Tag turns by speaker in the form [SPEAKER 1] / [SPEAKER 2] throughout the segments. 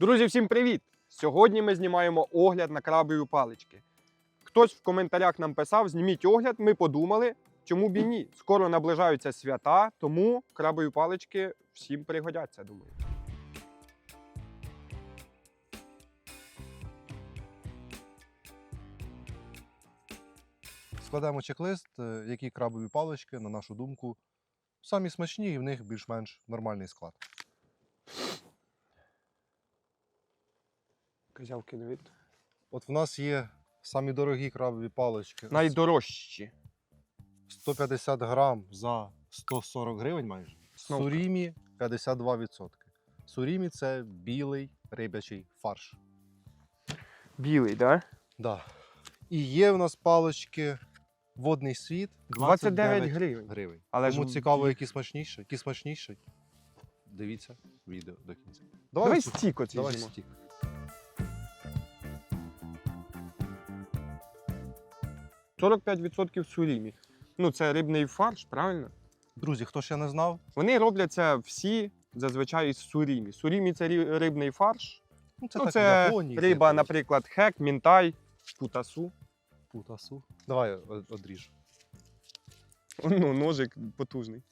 [SPEAKER 1] Друзі, всім привіт! Сьогодні ми знімаємо огляд на крабові палички. Хтось в коментарях нам писав, зніміть огляд, ми подумали, чому б і ні. Скоро наближаються свята, тому крабові палички всім пригодяться, думаю.
[SPEAKER 2] Складаємо чек-лист, е, які крабові палички, на нашу думку, самі смачні і в них більш-менш нормальний склад.
[SPEAKER 1] Козявки дивіться.
[SPEAKER 2] От в нас є самі дорогі крабові палички.
[SPEAKER 1] Найдорожчі.
[SPEAKER 2] 150 грам за 140 гривень майже.
[SPEAKER 1] Сновка.
[SPEAKER 2] Сурімі 52%. Сурімі це білий рибячий фарш.
[SPEAKER 1] Білий, так?
[SPEAKER 2] Да. І є в нас палички водний світ
[SPEAKER 1] 29
[SPEAKER 2] 29
[SPEAKER 1] гривень.
[SPEAKER 2] гривень.
[SPEAKER 1] Але
[SPEAKER 2] Тому
[SPEAKER 1] ж
[SPEAKER 2] цікаво, які смачніші, які смачніші. Дивіться відео до кінця.
[SPEAKER 1] Давай
[SPEAKER 2] цю-
[SPEAKER 1] стік оцей
[SPEAKER 2] давай стік.
[SPEAKER 1] – 45% сурімі. Ну, це рибний фарш, правильно?
[SPEAKER 2] Друзі, хто ще не знав,
[SPEAKER 1] Вони роблять це всі зазвичай із сурімі. Сурімі це рибний фарш.
[SPEAKER 2] ну це
[SPEAKER 1] ну,
[SPEAKER 2] так
[SPEAKER 1] це
[SPEAKER 2] Японії.
[SPEAKER 1] риба,
[SPEAKER 2] якось.
[SPEAKER 1] наприклад, хек, мінтай, путасу.
[SPEAKER 2] Путасу. Давай о- одріж.
[SPEAKER 1] Ну, ножик потужний.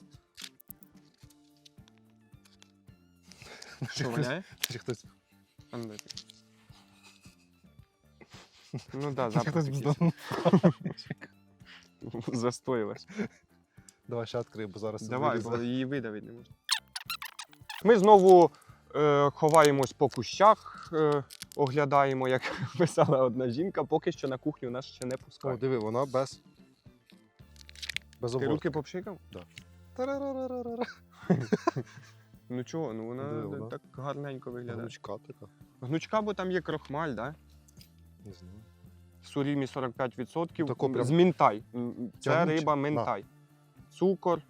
[SPEAKER 1] Що, воняє?
[SPEAKER 2] Чи хтось
[SPEAKER 1] А, ну. Ну да, запах такий. застоїлась.
[SPEAKER 2] Давай ще відкрий, бо зараз
[SPEAKER 1] Давай, бо її видавити не можна. Ми знову е, ховаємось по кущах, е, оглядаємо, як писала одна жінка, поки що на кухню нас ще не
[SPEAKER 2] О,
[SPEAKER 1] пускають.
[SPEAKER 2] диви, вона без. Без
[SPEAKER 1] Ти
[SPEAKER 2] обору.
[SPEAKER 1] руки попшикав?
[SPEAKER 2] Тарарарарара.
[SPEAKER 1] Ну чого, ну вона
[SPEAKER 2] Диви, вона.
[SPEAKER 1] так гарненько виглядає.
[SPEAKER 2] Гнучка така.
[SPEAKER 1] Гнучка, бо там є крохмаль, да?
[SPEAKER 2] Не знаю.
[SPEAKER 1] Сурімі 45%.
[SPEAKER 2] Тако прям
[SPEAKER 1] З мінтай. М, Це
[SPEAKER 2] тягнуче.
[SPEAKER 1] риба
[SPEAKER 2] На.
[SPEAKER 1] мінтай. Цукор,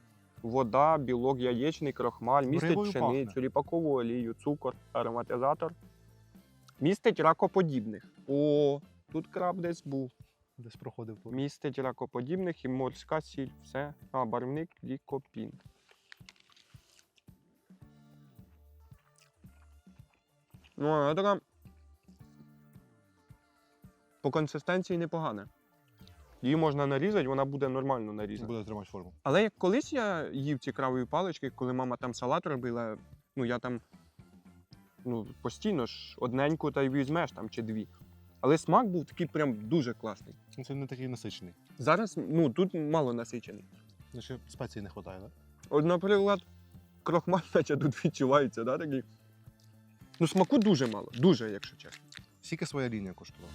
[SPEAKER 1] вода, білок яєчний, крохмаль, містить
[SPEAKER 2] рибою
[SPEAKER 1] пшеницю,
[SPEAKER 2] пахне.
[SPEAKER 1] ріпакову олію, цукор, ароматизатор. Містить ракоподібних. О, тут краб десь був.
[SPEAKER 2] Десь проходив по.
[SPEAKER 1] Містить ракоподібних і морська сіль. Все. А, барвник лікопін. Ну, вона така. По консистенції непогана. Її можна нарізати, вона буде нормально нарізана.
[SPEAKER 2] Буде тримати форму.
[SPEAKER 1] Але як колись я їв ці кравові палички, коли мама там салат робила, ну я там ну, постійно ж одненьку та й візьмеш там чи дві. Але смак був такий прям дуже класний.
[SPEAKER 2] Ну, Це не такий насичений.
[SPEAKER 1] Зараз ну, тут мало насичений.
[SPEAKER 2] Ну, ще спецій не вистачає, так?
[SPEAKER 1] От, наприклад, крохмаль, наче тут відчувається, да, такий. Ну, смаку дуже мало, дуже, якщо чесно.
[SPEAKER 2] Скільки своя лінія коштувала?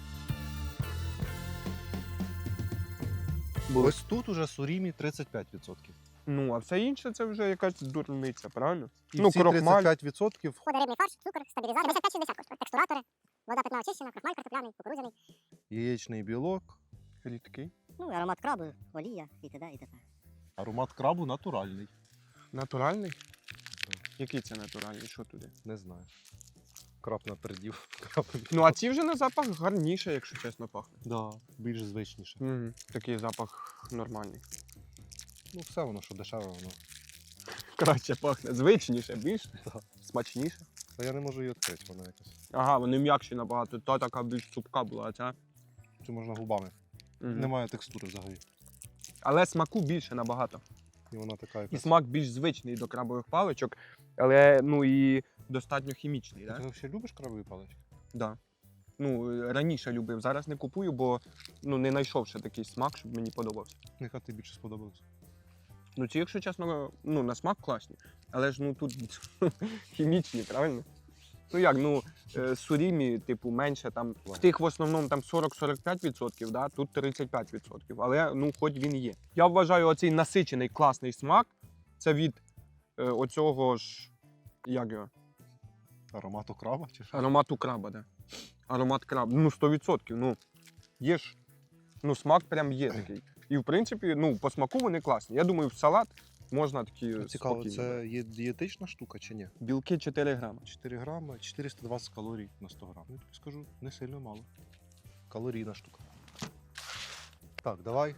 [SPEAKER 1] Було.
[SPEAKER 2] Ось тут уже сурімі 35%.
[SPEAKER 1] Ну, а все інше це вже якась дурниця, правильно?
[SPEAKER 2] І
[SPEAKER 1] Ну,
[SPEAKER 2] ці
[SPEAKER 1] крохмаль.
[SPEAKER 2] 35%
[SPEAKER 3] Входить рибний фарш, цукор, стабілізатор, 55-60 коштує. Текстуратори, вода питна очищена, крахмаль картопляний, кукурудзяний.
[SPEAKER 2] яєчний білок,
[SPEAKER 1] Рідкий.
[SPEAKER 3] Ну, аромат краби, олія і т.д. і т.п.
[SPEAKER 2] аромат крабу натуральний.
[SPEAKER 1] Натуральний? Який це натуральний? Що туди?
[SPEAKER 2] Не знаю. Краб напередів. Краб
[SPEAKER 1] Ну, а ці вже на запах гарніше, якщо чесно, пахне.
[SPEAKER 2] да, більш звичніше.
[SPEAKER 1] Угу. Такий запах нормальний.
[SPEAKER 2] Ну, все воно, що дешеве, воно.
[SPEAKER 1] Краще пахне, звичніше, більш смачніше.
[SPEAKER 2] Та я не можу її відкрити, вона якась.
[SPEAKER 1] Ага, вони м'якші набагато. Та така більш цупка була, а ця.
[SPEAKER 2] Чи можна губами.
[SPEAKER 1] Мгм.
[SPEAKER 2] Немає текстури взагалі.
[SPEAKER 1] Але смаку більше набагато.
[SPEAKER 2] І вона така
[SPEAKER 1] І
[SPEAKER 2] якась.
[SPEAKER 1] смак більш звичний до крабових паличок, але ну і достатньо хімічний,
[SPEAKER 2] Ти взагалі любиш крабові палички?
[SPEAKER 1] Да? Ну, е, раніше любив, зараз не купую, бо ну, не знайшов ще такий смак, щоб мені подобався.
[SPEAKER 2] Яка тобі більше сподобалась?
[SPEAKER 1] Ну, ці, якщо чесно, ну, на смак класні. Але ж ну тут хімічні, правильно? Ну як, ну е, сурімі, типу, менше там. В тих в основному там 40-45%, да? тут 35%. Але ну, хоч він є. Я вважаю, оцей насичений класний смак це від е, оцього ж. Як його?
[SPEAKER 2] Аромату краба чи що?
[SPEAKER 1] Аромату краба, да. Аромат краба. Ну, 100%. Ну, є ж. Ну, смак прям є такий. І в принципі, ну, по смаку вони класні. Я думаю, в салат можна такі.
[SPEAKER 2] Ну, Цікаво,
[SPEAKER 1] спокійно.
[SPEAKER 2] це є дієтична штука чи ні?
[SPEAKER 1] Білки 4 грами.
[SPEAKER 2] 4 грами, 420 калорій на 100 грам. Я тобі скажу, не сильно мало. Калорійна штука. Так, давай.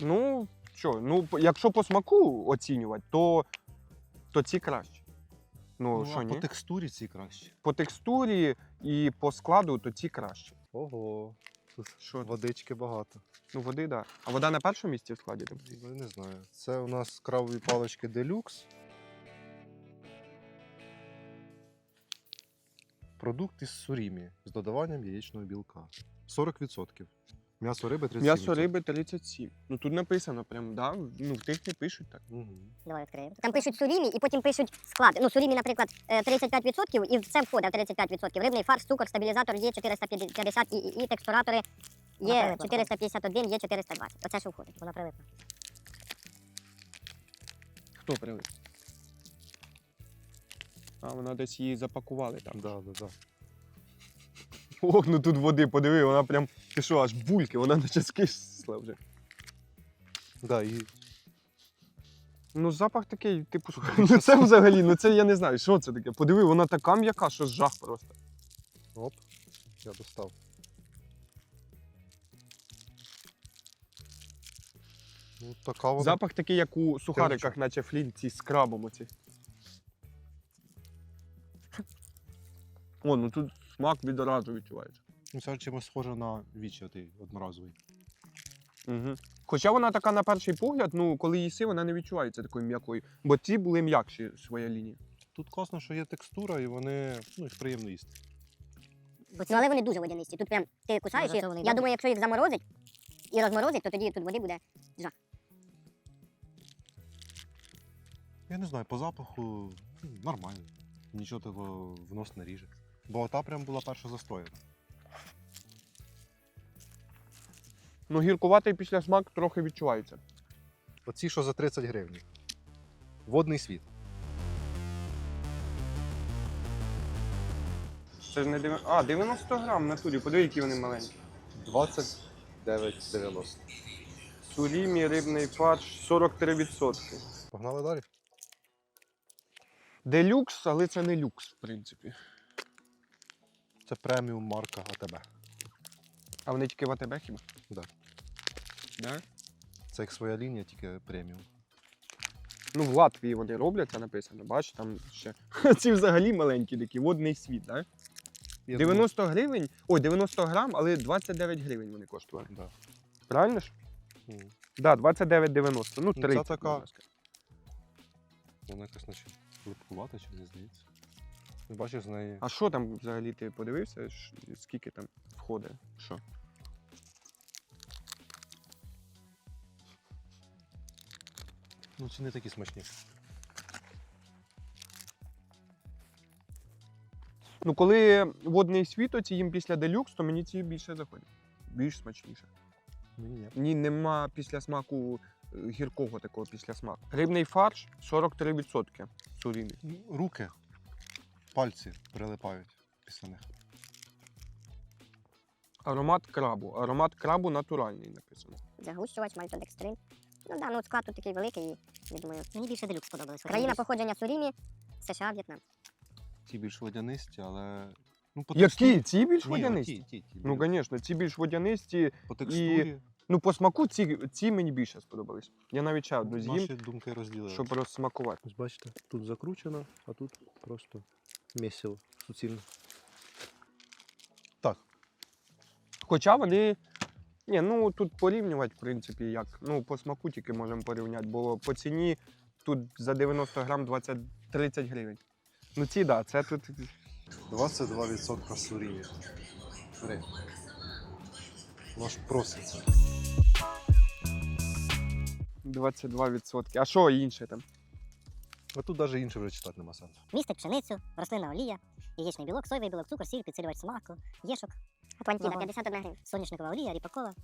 [SPEAKER 1] Ну, що, ну, якщо по смаку оцінювати, то, то ці краще. Ну,
[SPEAKER 2] Ну,
[SPEAKER 1] що
[SPEAKER 2] а
[SPEAKER 1] ні?
[SPEAKER 2] по текстурі ці краще.
[SPEAKER 1] По текстурі і по складу, то ці краще.
[SPEAKER 2] Ого. Тут
[SPEAKER 1] Що?
[SPEAKER 2] водички багато.
[SPEAKER 1] Ну, води, так. Да. А вода на першому місці в складі там?
[SPEAKER 2] Ну, не знаю. Це у нас крабові палички делюкс. Продукт із сурімі з додаванням яєчного білка. 40%. М'ясо риби 37%.
[SPEAKER 1] М'ясо риби 37. Ну тут написано прям, да? Ну, в тих не пишуть так.
[SPEAKER 2] Угу.
[SPEAKER 3] Давай відкриємо. Там пишуть сурімі і потім пишуть склад. Ну, сурімі, наприклад, е, 35% і в це входить 35%. Рибний фарш, цукор, стабілізатор є 450 і, і, і текстуратори є 451, є 420. Оце що входить.
[SPEAKER 4] Вона прилипла.
[SPEAKER 1] Хто прилип? А, вона десь її запакували там.
[SPEAKER 2] Да, да, да.
[SPEAKER 1] Ох, ну тут води, подиви, вона прям, ти що, аж бульки, вона наче скисла вже.
[SPEAKER 2] Да, і
[SPEAKER 1] Ну, запах такий, типу, ну це взагалі, ну це я не знаю, що це таке. Подиви, вона така м'яка, що жах просто.
[SPEAKER 2] оп, я достав. Ну, така вона.
[SPEAKER 1] Запах такий, як у сухариках, наче флінці з крабом оці. О, ну тут смак відразу відчувається.
[SPEAKER 2] Ну, це чимось схоже на вічі отий одноразовий.
[SPEAKER 1] Угу. Хоча вона така на перший погляд, ну коли їси, вона не відчувається такою м'якою. Бо ці були м'якші своя лінія.
[SPEAKER 2] Тут класно, що є текстура, і вони ну, їх приємно їсти.
[SPEAKER 3] Бо ці, але вони дуже водянисті. Тут прям ти кусаєш,
[SPEAKER 4] вони
[SPEAKER 3] я думаю, якщо їх заморозить і розморозить, то тоді тут води буде.
[SPEAKER 2] Я не знаю, по запаху м, нормально. Нічого того в нос не ріже. Бо та прям була перша застояна.
[SPEAKER 1] Ну, гіркуватий після смак трохи відчувається.
[SPEAKER 2] Оці, що за 30 гривень. Водний світ.
[SPEAKER 1] Це ж не 90... А, 90 грам на турі. Подиви, які вони маленькі.
[SPEAKER 2] 29,90.
[SPEAKER 1] Сурімі, рибний фарш 43%.
[SPEAKER 2] Погнали далі?
[SPEAKER 1] Делюкс, але це не люкс, в принципі.
[SPEAKER 2] Це преміум марка АТБ.
[SPEAKER 1] А вони тільки в АТБ хіба?
[SPEAKER 2] Да.
[SPEAKER 1] Да?
[SPEAKER 2] Це як своя лінія, тільки преміум.
[SPEAKER 1] Ну, в Латвії вони роблять, це написано. Бачиш, там ще. Ці взагалі маленькі такі, водний світ, так?
[SPEAKER 2] Я
[SPEAKER 1] 90 гривень, ой, 90 грам, але 29 гривень вони коштували.
[SPEAKER 2] думаю,
[SPEAKER 1] Правильно ж?
[SPEAKER 2] да. М.
[SPEAKER 1] Так, да, 29,90. Ну,
[SPEAKER 2] ця
[SPEAKER 1] 30.
[SPEAKER 2] така-
[SPEAKER 1] можна сказати.
[SPEAKER 2] Вона якась наче липкувата, чи не здається. Бачиш з неї.
[SPEAKER 1] А що там взагалі ти подивився? Скільки там входить? Що?
[SPEAKER 2] Ну, ці не такі смачні.
[SPEAKER 1] Ну, коли водний світ, оці їм після делюкс, то мені ці більше заходять. Більш смачніше.
[SPEAKER 2] Ні.
[SPEAKER 1] Ні, нема після смаку е, гіркого такого після смаку. Рибний фарш 43% сурімі.
[SPEAKER 2] Ну, Руки, пальці прилипають після них.
[SPEAKER 1] Аромат крабу. Аромат крабу натуральний написано.
[SPEAKER 3] Загущувач, мальтодекстрин. Ну да, ну от склад тут такий великий, і, я думаю.
[SPEAKER 4] Мені більше делюкс сподобалось.
[SPEAKER 3] Країна походження сурімі, США, В'єтнам.
[SPEAKER 2] Ті більш водянисті, але. Ну, по
[SPEAKER 1] Які?
[SPEAKER 2] текстурі-
[SPEAKER 1] Ці більш
[SPEAKER 2] Ні,
[SPEAKER 1] водянисті?
[SPEAKER 2] оті, ті, ті,
[SPEAKER 1] Ну, звісно, ці більш водянисті.
[SPEAKER 2] По текстурі
[SPEAKER 1] Ну, по смаку ці, ці мені більше сподобались. Я навіть ще одну з'їм,
[SPEAKER 2] наші думки розділили.
[SPEAKER 1] щоб розсмакувати.
[SPEAKER 2] Ось бачите, тут закручено, а тут просто місіво суцільно. Так,
[SPEAKER 1] Хоча вони. Ні, ну тут порівнювати, в принципі, як. Ну, по смаку тільки можемо порівняти, бо по ціні тут за 90 грам 20 30 гривень. Ну ці, да, це тут
[SPEAKER 2] 22% сурімі. Бери. Воно проситься.
[SPEAKER 1] 22%. А що інше там?
[SPEAKER 2] А тут навіть інше вже читати нема сенсу.
[SPEAKER 4] Містить пшеницю, рослинна олія, яєчний білок, соєвий білок, цукор, сіль, підсилювач смаку, єшок,
[SPEAKER 3] Атлантіда, 51 гривень.
[SPEAKER 4] соняшникова олія, ріпакова.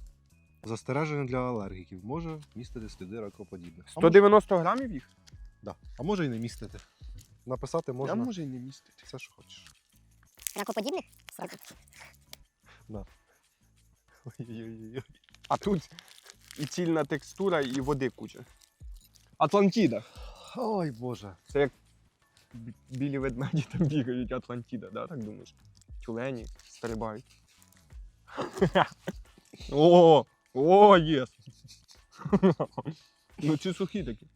[SPEAKER 2] Застереження для алергіків може містити сліди ракоподібних. А може,
[SPEAKER 1] 190 грамів їх?
[SPEAKER 2] да. а може і не містити. Написати можна
[SPEAKER 1] А може і не містити.
[SPEAKER 2] все, що хочеш.
[SPEAKER 3] Ракоподібних?
[SPEAKER 2] Ой-ой-ой.
[SPEAKER 1] А тут і цільна текстура, і води куча. Атлантіда.
[SPEAKER 2] Ой, Боже.
[SPEAKER 1] Це як білі ведмеді там бігають Атлантіда, да, так думаєш? Тюлені стрибають. О, о, єс. Ну ці сухі такі.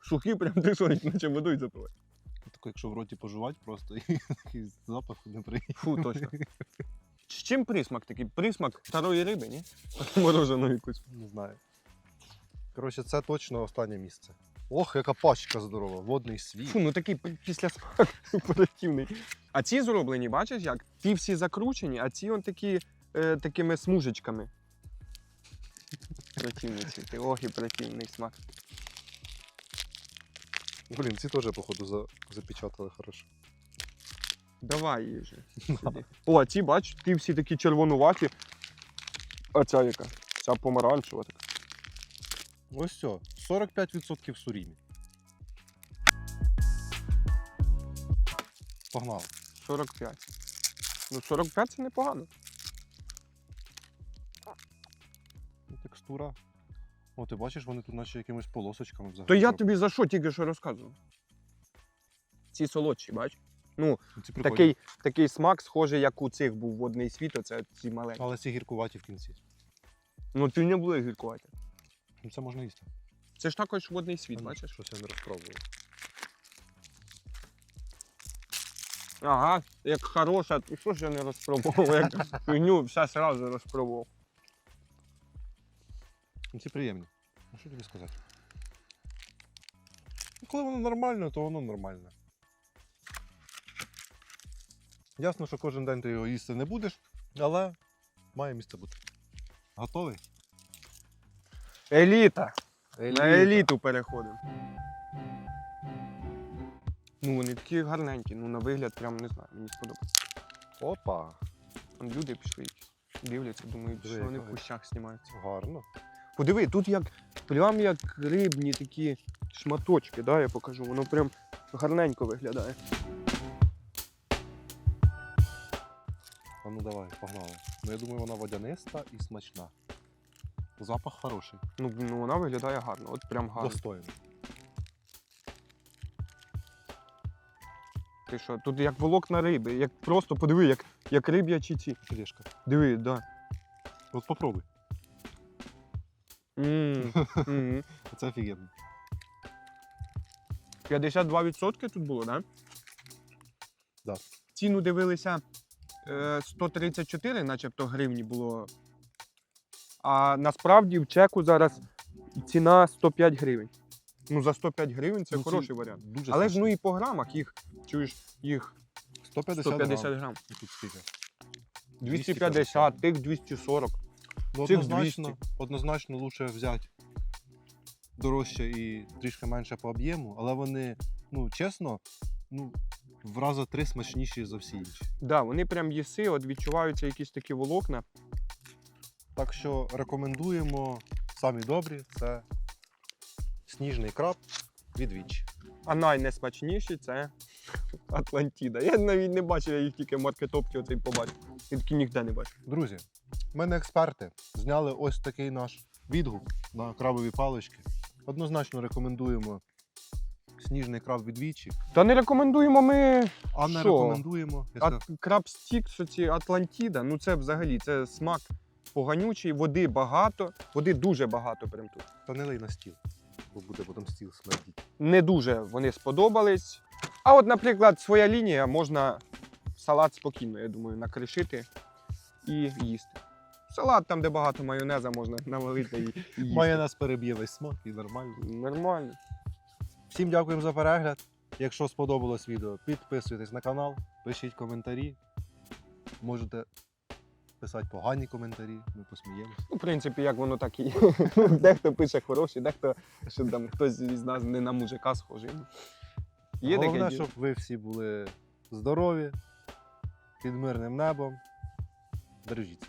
[SPEAKER 1] Сухі, прям їх наче водою запивають.
[SPEAKER 2] тако, якщо в роті пожувати просто і такий запах неприємний.
[SPEAKER 1] Фу, точно. З чим присмак такий? Присмак старої риби, ні? Мороженої якусь.
[SPEAKER 2] Не знаю. Коротше, це точно останнє місце. Ох, яка пачка здорова, водний світ.
[SPEAKER 1] Фу, ну такий після смак противний. А ці зроблені, бачиш як? Ті всі закручені, а ці он такі е, такими смужечками. Противні ти, Ох, і противний смак.
[SPEAKER 2] Блін, ці теж, походу, за... запечатали хорошо.
[SPEAKER 1] Давай її вже. сюди. О, а ці, бач, ті всі такі червонуваті. А ця яка? Ця помаранчева така.
[SPEAKER 2] Ось все, 45% сурімі. Погнали.
[SPEAKER 1] 45. Ну, 45 це непогано.
[SPEAKER 2] Ну, Текстура. О, ти бачиш, вони тут наче якимись полосочками взагалі.
[SPEAKER 1] То я тобі за що тільки що розказував? Ці солодші, бач? Ну,
[SPEAKER 2] Ну, Ці прикольні.
[SPEAKER 1] такий, такий смак, схожий, як у цих був водний світ, оце ці маленькі.
[SPEAKER 2] Але ці гіркуваті в кінці.
[SPEAKER 1] Ну, ти не були гіркувати.
[SPEAKER 2] Ну, Це можна їсти.
[SPEAKER 1] Це ж також водний світ,
[SPEAKER 2] ну,
[SPEAKER 1] бачиш?
[SPEAKER 2] Щось я не розпробував.
[SPEAKER 1] Ага, як хороша, то що ж я не розпробував, як фігню, все одразу розпробував.
[SPEAKER 2] Ну, ці приємні. Ну що тобі сказати? Ну, коли воно нормально, то воно нормальне. Ясно, що кожен день ти його їсти не будеш, але має місце бути. Готовий?
[SPEAKER 1] Еліта. На еліту переходимо. Ну, вони такі гарненькі, ну на вигляд прям не знаю, мені сподобається.
[SPEAKER 2] Опа,
[SPEAKER 1] Там люди пішли, дивляться, думають,
[SPEAKER 2] Диви,
[SPEAKER 1] що вони в
[SPEAKER 2] яка
[SPEAKER 1] кущах знімаються.
[SPEAKER 2] гарно.
[SPEAKER 1] Подиви, тут як прям як рибні такі шматочки, да, я покажу. Воно прям гарненько виглядає.
[SPEAKER 2] А ну давай, погнали. Ну я думаю, вона водяниста і смачна. Запах хороший,
[SPEAKER 1] Ну, ну вона виглядає гарно, от прям гарно.
[SPEAKER 2] достойний.
[SPEAKER 1] Ти що, тут як волокна риби, як просто подиви, як, як риб'ячі ці.
[SPEAKER 2] Філешка.
[SPEAKER 1] Диви, да.
[SPEAKER 2] От попробуй.
[SPEAKER 1] М, м.
[SPEAKER 2] Це офігенно.
[SPEAKER 1] 52% тут було, так?
[SPEAKER 2] Да.
[SPEAKER 1] Ціну дивилися е, 134, начебто гривні було. А насправді в чеку зараз ціна 105 гривень. Ну, за 105 гривень це
[SPEAKER 2] Ну, ці
[SPEAKER 1] хороший варіант.
[SPEAKER 2] Дуже
[SPEAKER 1] Але ж ну і по грамах їх, чуєш, їх
[SPEAKER 2] 150,
[SPEAKER 1] 150
[SPEAKER 2] грам.
[SPEAKER 1] грам.
[SPEAKER 2] І Тут скільки?
[SPEAKER 1] 250, тих 240.
[SPEAKER 2] Ну,
[SPEAKER 1] Цих
[SPEAKER 2] однозначно,
[SPEAKER 1] 200.
[SPEAKER 2] однозначно лучше взяти дорожче і трішки менше по об'єму, але вони, ну, чесно, ну, в рази три смачніші за всі інші.
[SPEAKER 1] Да, вони прям їси, от відчуваються якісь такі волокна.
[SPEAKER 2] Так що рекомендуємо самі добрі це сніжний краб від Вінчі.
[SPEAKER 1] А найнесмачніші це Атлантіда. Я навіть не бачив, я їх тільки в маркетопці оцей побачив. Я такі ніде не бачив.
[SPEAKER 2] Друзі, ми не експерти. Зняли ось такий наш відгук на крабові палички. Однозначно рекомендуємо сніжний краб від Вінчі,
[SPEAKER 1] Та не рекомендуємо ми
[SPEAKER 2] а не
[SPEAKER 1] Що?
[SPEAKER 2] рекомендуємо. Я
[SPEAKER 1] А
[SPEAKER 2] сказав,
[SPEAKER 1] краб стікс, оці Атлантіда, ну це взагалі це смак поганючий, води багато, води дуже багато прям тут.
[SPEAKER 2] Та не лий на стіл, бо буде потім стіл смердіти.
[SPEAKER 1] Не дуже вони сподобались. А от, наприклад, своя лінія можна салат спокійно, я думаю, накришити і їсти. Салат там, де багато майонеза, можна навалити і, їсти.
[SPEAKER 2] Майонез переб'є весь смак і нормально.
[SPEAKER 1] Нормально.
[SPEAKER 2] Всім дякуємо за перегляд. Якщо сподобалось відео, підписуйтесь на канал, пишіть коментарі. Можете писати погані коментарі, ми посміємося.
[SPEAKER 1] Ну, в принципі, як воно так і є. Дехто пише хороші, дехто що там хтось із нас не на мужика схожий. Є
[SPEAKER 2] Головне,
[SPEAKER 1] таке
[SPEAKER 2] щоб ви всі були здорові, під мирним небом. Бережіться.